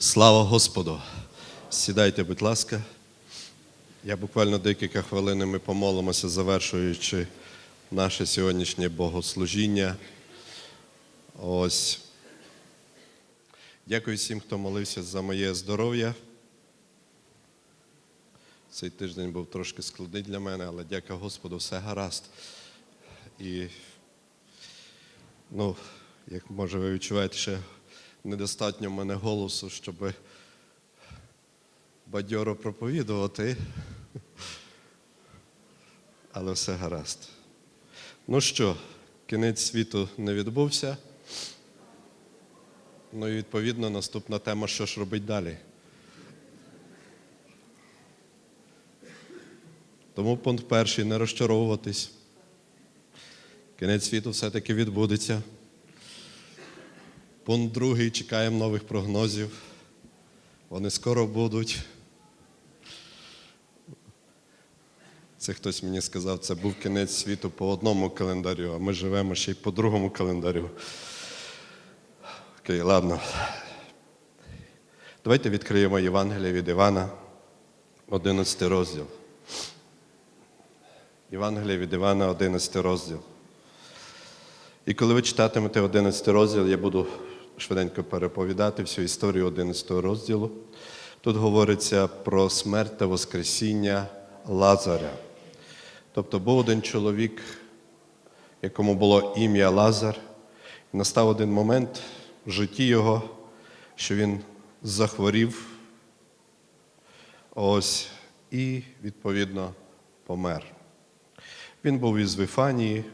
Слава Господу! Сідайте, будь ласка. Я буквально декілька хвилин ми помолимося, завершуючи наше сьогоднішнє богослужіння. Ось. Дякую всім, хто молився за моє здоров'я. Цей тиждень був трошки складний для мене, але дяка Господу, все гаразд. І, ну, як може ви відчуваєте, ще недостатньо в мене голосу, щоб бадьоро проповідувати. Але все гаразд. Ну що, кінець світу не відбувся. Ну і відповідно наступна тема, що ж робить далі. Тому пункт перший не розчаровуватись. Кінець світу все-таки відбудеться. Пункт другий чекаємо нових прогнозів. Вони скоро будуть. Це хтось мені сказав, це був кінець світу по одному календарю, а ми живемо ще й по другому календарю. Окей, ладно. Давайте відкриємо Євангеліє від Івана, 11 розділ. Євангеліє від Івана, 11 розділ. І коли ви читатимете 11 розділ, я буду швиденько переповідати всю історію 11 розділу. Тут говориться про смерть та Воскресіння Лазаря. Тобто був один чоловік, якому було ім'я Лазар, і настав один момент в житті його, що він захворів ось і, відповідно, помер. Він був із Вифанії,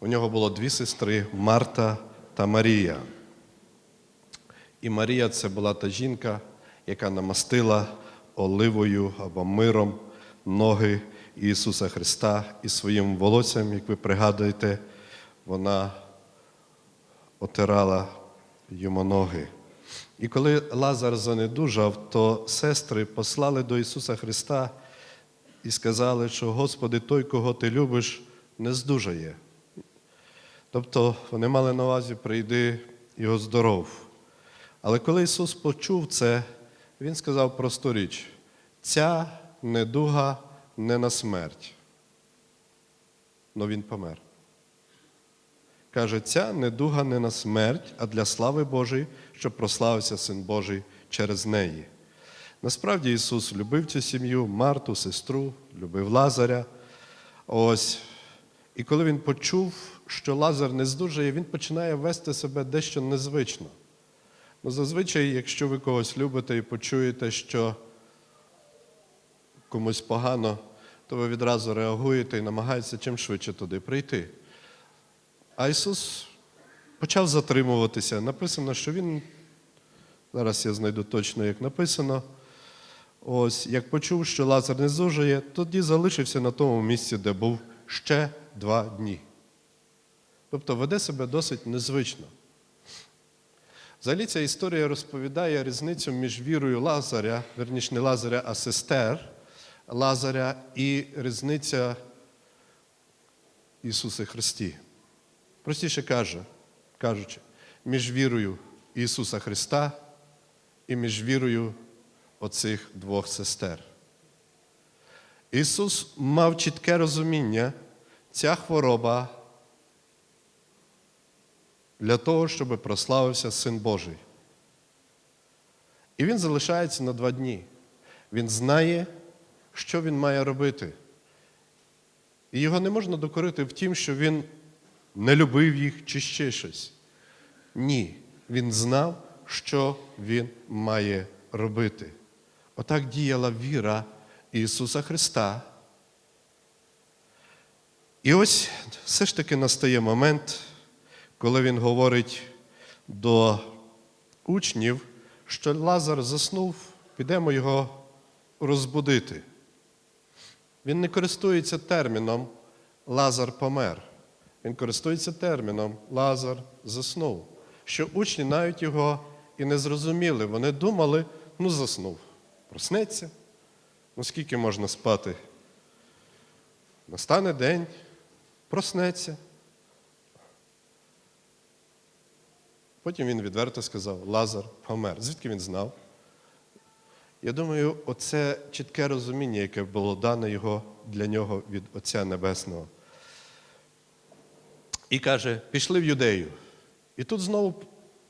у нього було дві сестри Марта та Марія. І Марія це була та жінка, яка намастила оливою або миром ноги Ісуса Христа і своїм волоссям, як ви пригадуєте, вона отирала йому ноги. І коли Лазар занедужав, то сестри послали до Ісуса Христа і сказали, що Господи, той, кого ти любиш, не здужає. Тобто вони мали на увазі прийди його здоров. Але коли Ісус почув це, Він сказав просту річ: ця недуга не на смерть. Но він помер. Каже, ця недуга не на смерть, а для слави Божої, щоб прославився Син Божий через неї. Насправді Ісус любив цю сім'ю, Марту, сестру, любив Лазаря. Ось. І коли він почув, що Лазар не здужає, він починає вести себе дещо незвично. Ну, зазвичай, якщо ви когось любите і почуєте, що комусь погано, то ви відразу реагуєте і намагаєтеся чим швидше туди прийти. А Ісус почав затримуватися. Написано, що Він, зараз я знайду точно, як написано, ось як почув, що Лазар не зужає, тоді залишився на тому місці, де був ще два дні. Тобто веде себе досить незвично. Взагалі ця історія розповідає різницю між вірою Лазаря, верніше не Лазаря, а сестер Лазаря і різниця Ісуса Христі. Простіше каже, кажучи, між вірою Ісуса Христа і між вірою оцих двох сестер. Ісус мав чітке розуміння, ця хвороба для того, щоб прославився Син Божий. І він залишається на два дні. Він знає, що він має робити. І його не можна докорити в тім, що він не любив їх чи ще щось. Ні, він знав, що він має робити. Отак діяла віра Ісуса Христа. І ось все ж таки настає момент, коли Він говорить до учнів, що Лазар заснув, підемо його розбудити. Він не користується терміном Лазар помер. Він користується терміном Лазар заснув. Що учні навіть його і не зрозуміли. Вони думали, ну заснув. Проснеться. Ну скільки можна спати? Настане день, проснеться. Потім він відверто сказав, Лазар помер. Звідки він знав? Я думаю, оце чітке розуміння, яке було дане його для нього від Отця Небесного. І каже: пішли в юдею. І тут знову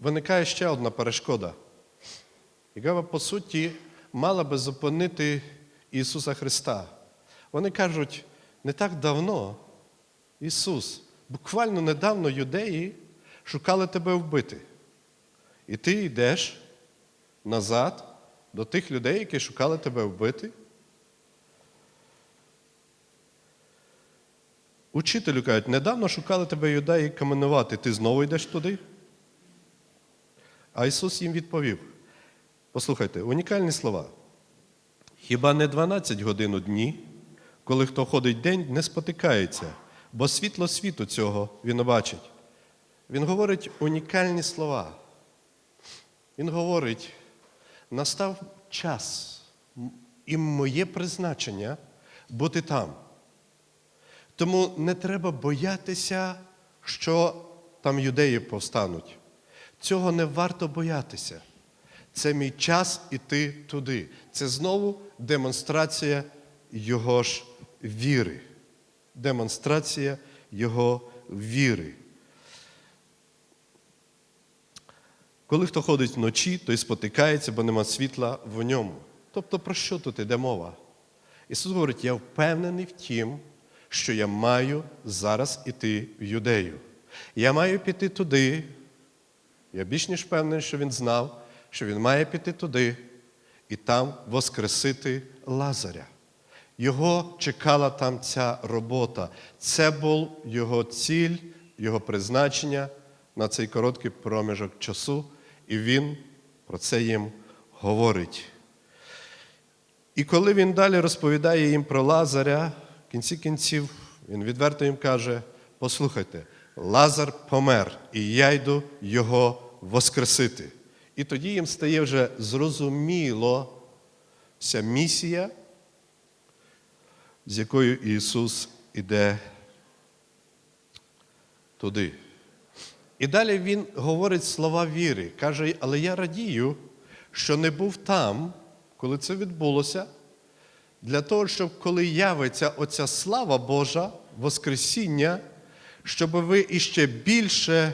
виникає ще одна перешкода, яка, по суті, мала би зупинити Ісуса Христа. Вони кажуть, не так давно, Ісус, буквально недавно юдеї шукали тебе вбити. І ти йдеш назад до тих людей, які шукали тебе вбити. Учителю кажуть, недавно шукали тебе юдеї каменувати, ти знову йдеш туди? А Ісус їм відповів: послухайте, унікальні слова. Хіба не 12 годин у дні, коли хто ходить день, не спотикається, бо світло світу цього він бачить. Він говорить унікальні слова. Він говорить, настав час і моє призначення бути там. Тому не треба боятися, що там юдеї повстануть. Цього не варто боятися. Це мій час іти туди. Це знову демонстрація його ж віри. Демонстрація його віри. Коли хто ходить вночі, той спотикається, бо нема світла в ньому. Тобто, про що тут іде мова? Ісус говорить, я впевнений в тім, що я маю зараз іти в юдею. Я маю піти туди. Я більш ніж впевнений, що він знав, що він має піти туди і там воскресити Лазаря. Його чекала там ця робота. Це був його ціль, його призначення на цей короткий проміжок часу, і він про це їм говорить. І коли він далі розповідає їм про Лазаря, в кінці кінців він відверто їм каже: послухайте, Лазар помер, і я йду його воскресити. І тоді їм стає вже зрозуміло вся місія, з якою Ісус іде туди. І далі Він говорить слова віри. Каже, але я радію, що не був там, коли це відбулося, для того, щоб коли явиться оця слава Божа, Воскресіння, щоб ви іще більше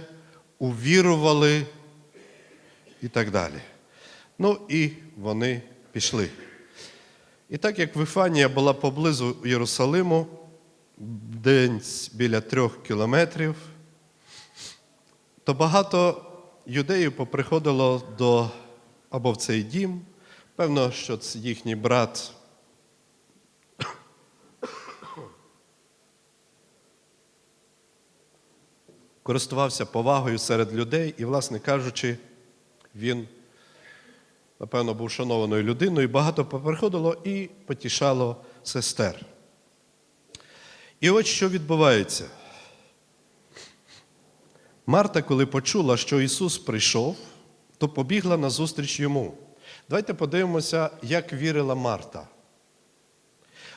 увірували і так далі. Ну і вони пішли. І так як Вифанія була поблизу Єрусалиму, десь біля трьох кілометрів, то багато юдеїв поприходило до або в цей дім. Певно, що це їхній брат. Користувався повагою серед людей, і, власне кажучи, він, напевно, був шанованою людиною, багато поприходило і потішало сестер. І ось що відбувається. Марта, коли почула, що Ісус прийшов, то побігла назустріч йому. Давайте подивимося, як вірила Марта.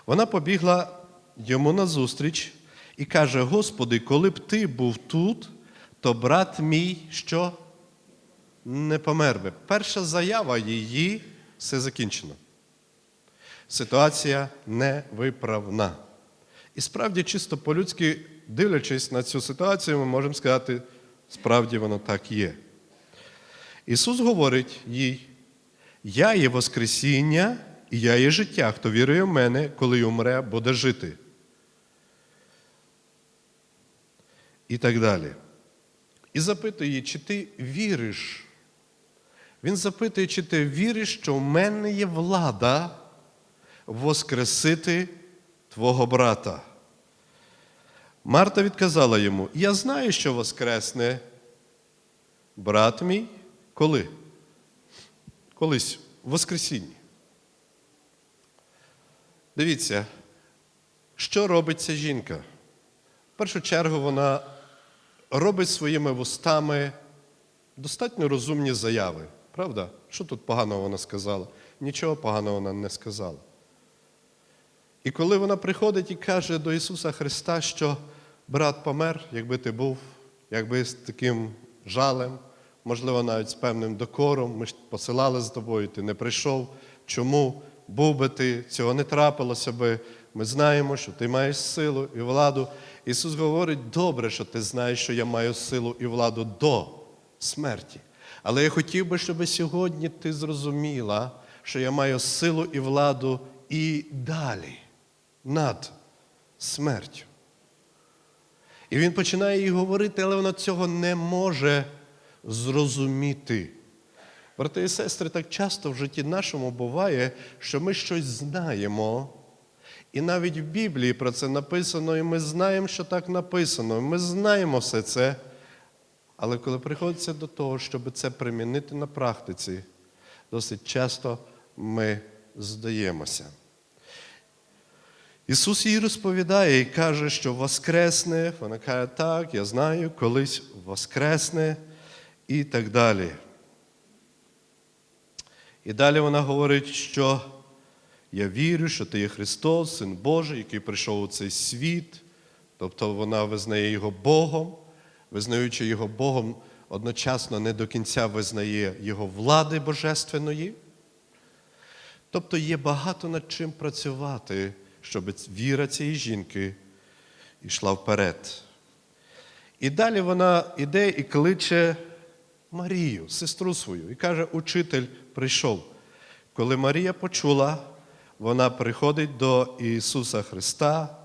Вона побігла йому назустріч і каже: Господи, коли б ти був тут, то брат мій що не помер би. Перша заява її все закінчено. Ситуація невиправна. І справді, чисто по-людськи, дивлячись на цю ситуацію, ми можемо сказати, справді воно так є. Ісус говорить їй: Я є Воскресіння, і я є життя. Хто вірує в мене, коли умре, буде жити. І так далі. І запитує чи ти віриш? Він запитує, чи ти віриш, що в мене є влада воскресити твого брата. Марта відказала йому: Я знаю, що воскресне брат мій. Коли? Колись в Воскресінні. Дивіться, що робить ця жінка? В першу чергу вона робить своїми вустами достатньо розумні заяви. Правда? Що тут поганого вона сказала? Нічого поганого вона не сказала. І коли вона приходить і каже до Ісуса Христа, що брат помер, якби ти був, якби з таким жалем, можливо, навіть з певним докором, ми ж посилали з тобою, ти не прийшов, чому був би ти, цього не трапилося би. Ми знаємо, що ти маєш силу і владу. Ісус говорить, добре, що ти знаєш, що я маю силу і владу до смерті. Але я хотів би, щоб сьогодні ти зрозуміла, що я маю силу і владу і далі, над смертю. І він починає їй говорити, але вона цього не може зрозуміти. Брати і сестри, так часто в житті нашому буває, що ми щось знаємо, і навіть в Біблії про це написано, і ми знаємо, що так написано. Ми знаємо все це. Але коли приходиться до того, щоб це примінити на практиці, досить часто ми здаємося. Ісус їй розповідає і каже, що Воскресне. Вона каже, так, я знаю, колись Воскресне і так далі. І далі вона говорить, що я вірю, що ти є Христос, Син Божий, який прийшов у цей світ. Тобто вона визнає його Богом, визнаючи його Богом, одночасно не до кінця визнає його влади божественної. Тобто є багато над чим працювати, щоб віра цієї жінки йшла вперед. І далі вона йде і кличе Марію, сестру свою, і каже: Учитель прийшов. Коли Марія почула, вона приходить до Ісуса Христа.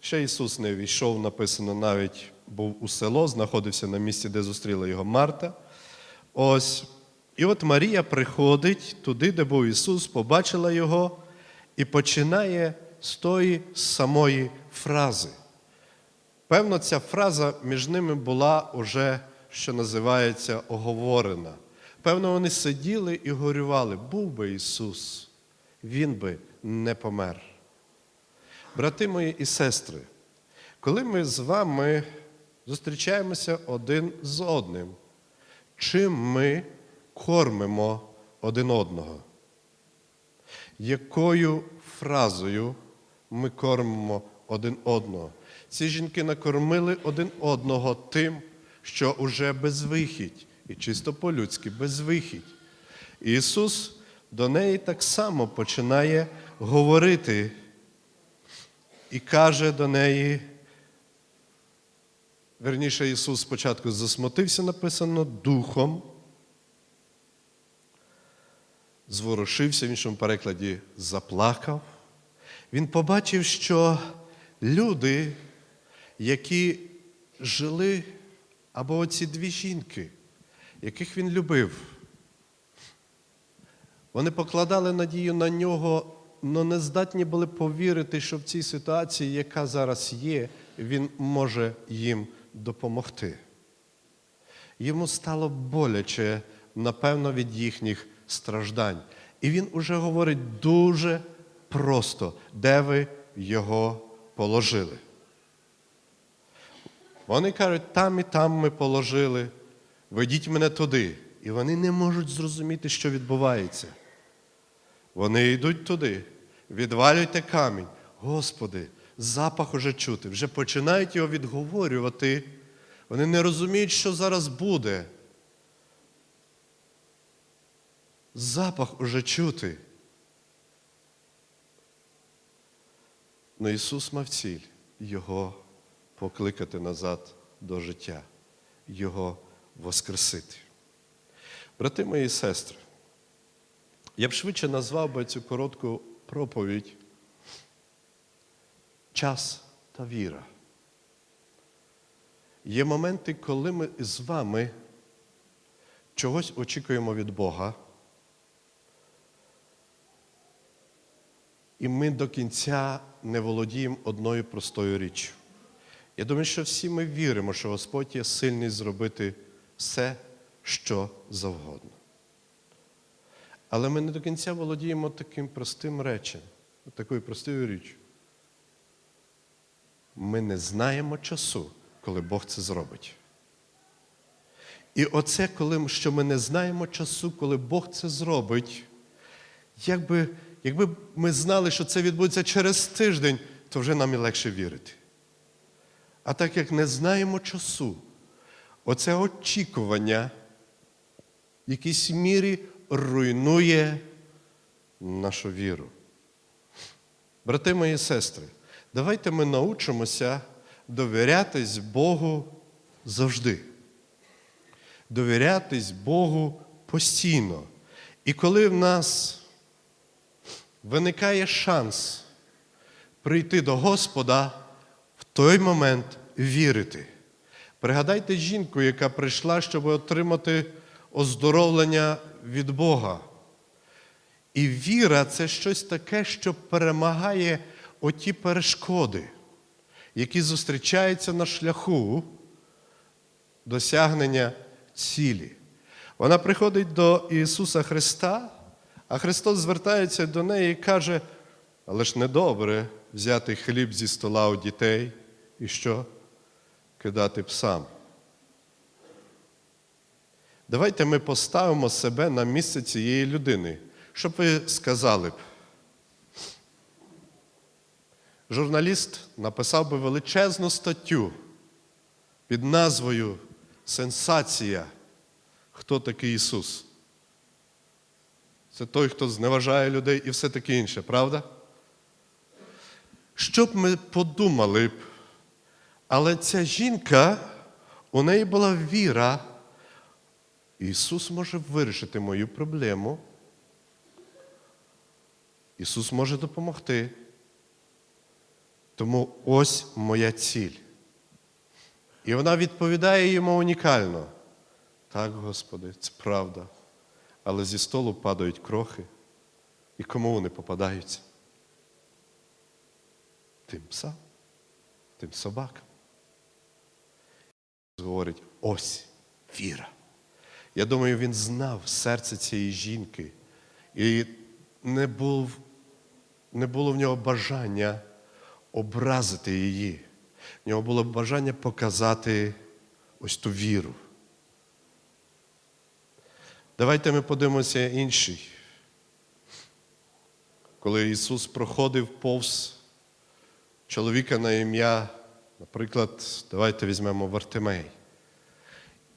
Ще Ісус не війшов, написано, навіть був у село, знаходився на місці, де зустріла його Марта. Ось. І от Марія приходить туди, де був Ісус, побачила Його і починає з тої самої фрази. Певно, ця фраза між ними була уже, що називається, оговорена. Певно, вони сиділи і горювали, був би Ісус, Він би не помер. Брати мої і сестри, коли ми з вами зустрічаємося один з одним, чим ми кормимо один одного? Якою фразою ми кормимо один одного? Ці жінки накормили один одного тим, що уже безвихідь, і чисто по-людськи безвихідь. Ісус до неї так само починає говорити і каже до неї, верніше Ісус спочатку засмутився, написано, духом, зворушився, в іншому перекладі заплакав. Він побачив, що люди, які жили, або оці дві жінки, яких він любив, вони покладали надію на нього, але не здатні були повірити, що в цій ситуації, яка зараз є, він може їм допомогти. Йому стало боляче, напевно, від їхніх страждань. І він уже говорить дуже просто, де ви його положили. Вони кажуть, там і там ми положили, ведіть мене туди. І вони не можуть зрозуміти, що відбувається. Вони йдуть туди, відвалюйте камінь. Господи, запах уже чути, вже починають його відговорювати. Вони не розуміють, що зараз буде. Запах уже чути. Но Ісус мав ціль Його покликати назад до життя, Його воскресити. Брати мої і сестри, я б швидше назвав би цю коротку проповідь час та віра. Є моменти, коли ми з вами чогось очікуємо від Бога, і ми до кінця не володіємо одною простою річчю. Я думаю, що всі ми віримо, що Господь є сильний зробити все, що завгодно. Але ми не до кінця володіємо таким простим речем, такою простою річчю. Ми не знаємо часу, коли Бог це зробить. І оце, коли що ми не знаємо часу, коли Бог це зробить, якби, якби ми знали, що це відбудеться через тиждень, то вже нам і легше вірити. А так як не знаємо часу, оце очікування в якійсь мірі руйнує нашу віру. Брати мої сестри, давайте ми научимося довірятись Богу завжди. Довірятись Богу постійно. І коли в нас виникає шанс прийти до Господа, в той момент вірити. Пригадайте жінку, яка прийшла, щоб отримати оздоровлення від Бога. І віра це щось таке, що перемагає оті перешкоди, які зустрічаються на шляху досягнення цілі. Вона приходить до Ісуса Христа, а Христос звертається до неї і каже: але ж недобре взяти хліб зі стола у дітей і що? Кидати псам. Давайте ми поставимо себе на місце цієї людини, щоб ви сказали б. Журналіст написав би величезну статтю під назвою Сенсація. Хто такий Ісус? Це той, хто зневажає людей і все таке інше, правда? Що б ми подумали б, але ця жінка, у неї була віра. Ісус може вирішити мою проблему. Ісус може допомогти. Тому ось моя ціль. І вона відповідає йому унікально. Так, Господи, це правда. Але зі столу падають крохи. І кому вони попадаються? Тим псам, тим собакам. Говорить, ось віра. Я думаю, він знав серце цієї жінки. І не, був, не було в нього бажання образити її. В нього було бажання показати ось ту віру. Давайте ми подивимося інший. Коли Ісус проходив повз чоловіка на ім'я, наприклад, давайте візьмемо Вартимей.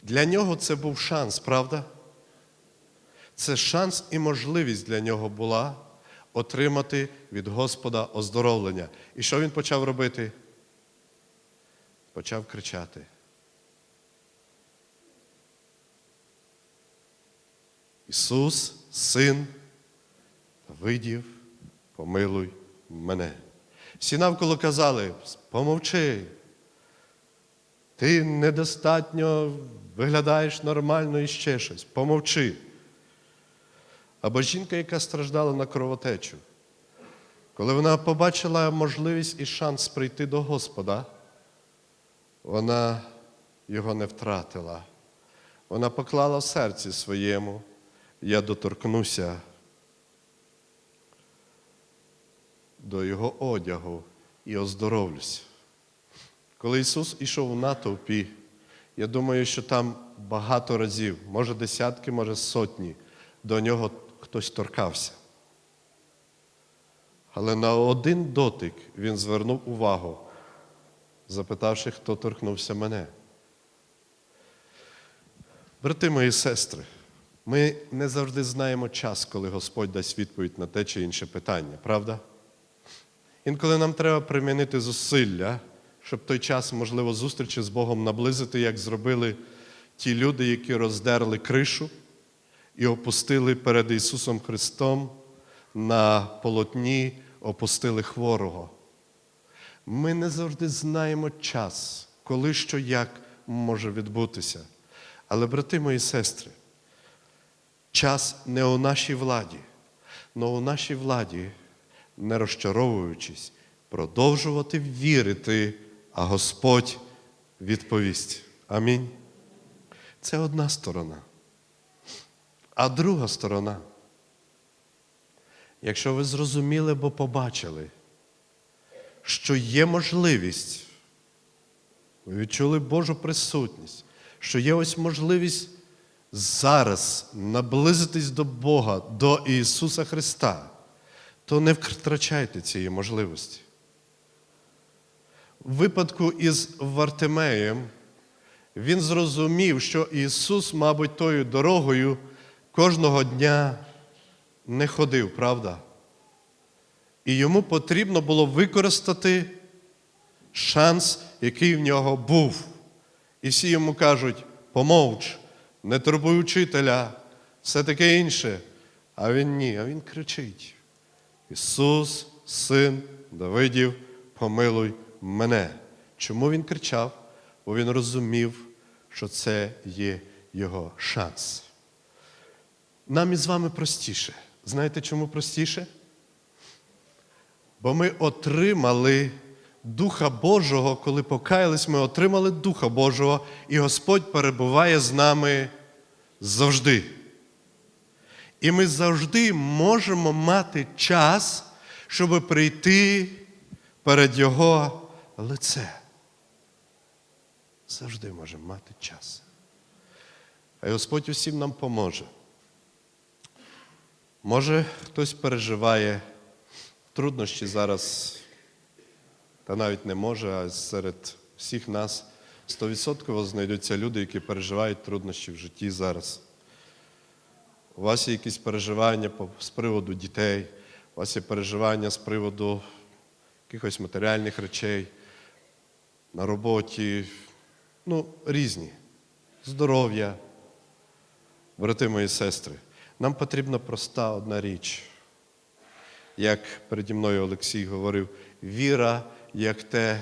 Для нього це був шанс, правда? Це шанс і можливість для нього була отримати від Господа оздоровлення. І що він почав робити? Почав кричати. Ісус, син Давидів, помилуй мене. Всі навколо казали, помовчи. Ти недостатньо виглядаєш нормально і ще щось. Помовчи. Або жінка, яка страждала на кровотечу, коли вона побачила можливість і шанс прийти до Господа, вона його не втратила. Вона поклала в серці своєму, я доторкнуся до його одягу і оздоровлюся. Коли Ісус ішов в натовпі, я думаю, що там багато разів, може десятки, може сотні, до нього хтось торкався. Але на один дотик він звернув увагу, запитавши, хто торкнувся мене. Брати мої сестри, ми не завжди знаємо час, коли Господь дасть відповідь на те чи інше питання, правда? Інколи нам треба примінити зусилля, щоб той час, можливо, зустрічі з Богом наблизити, як зробили ті люди, які роздерли кришу і опустили перед Ісусом Христом на полотні, опустили хворого. Ми не завжди знаємо час, коли що як може відбутися. Але, брати мої сестри, час не у нашій владі, але у нашій владі, не розчаровуючись, продовжувати вірити, а Господь відповість. Амінь. Це одна сторона. А друга сторона. Якщо ви зрозуміли або побачили, що є можливість, ви відчули Божу присутність, що є ось можливість зараз наблизитись до Бога, до Ісуса Христа, то не втрачайте цієї можливості. В випадку із Вартимеєм він зрозумів, що Ісус, мабуть, тою дорогою кожного дня не ходив, правда? І йому потрібно було використати шанс, який в нього був. І всі йому кажуть: помовч, не турбуй учителя, все таке інше. А він ні, а він кричить: Ісус, син Давидів, помилуй мене. Чому він кричав? Бо він розумів, що це є його шанс. Нам із вами простіше. Знаєте, чому простіше? Бо ми отримали Духа Божого, коли покаялись, ми отримали Духа Божого, і Господь перебуває з нами завжди. І ми завжди можемо мати час, щоб прийти перед Його лице. Завжди можемо мати час. А Господь усім нам поможе. Може, хтось переживає труднощі зараз, та навіть не може, а серед всіх нас стовідсотково знайдуться люди, які переживають труднощі в житті зараз. У вас є якісь переживання з приводу дітей, у вас є переживання з приводу якихось матеріальних речей, на роботі, ну, різні, здоров'я. Брати мої сестри, нам потрібна проста одна річ. Як переді мною Олексій говорив, віра, як те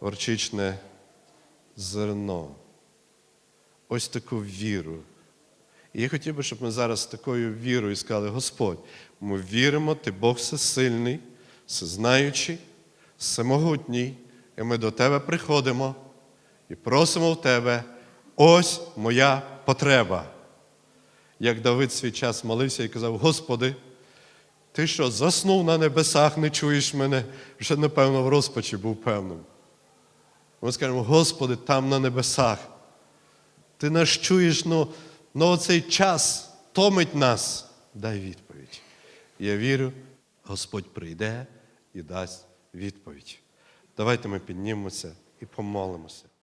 горчичне зерно. Ось таку віру. І я хотів би, щоб ми зараз такою вірою сказали: Господь, ми віримо, Ти Бог всесильний, всезнаючий, всемогутній, і ми до Тебе приходимо і просимо в Тебе, ось моя потреба. Як Давид свій час молився і казав: Господи, ти що, заснув на небесах, не чуєш мене? Вже, напевно, в розпачі був певним. Ми скажемо, Господи, там на небесах. Ти нас чуєш, ну, ну оцей час томить нас. Дай відповідь. Я вірю, Господь прийде і дасть відповідь. Давайте ми піднімемося і помолимося.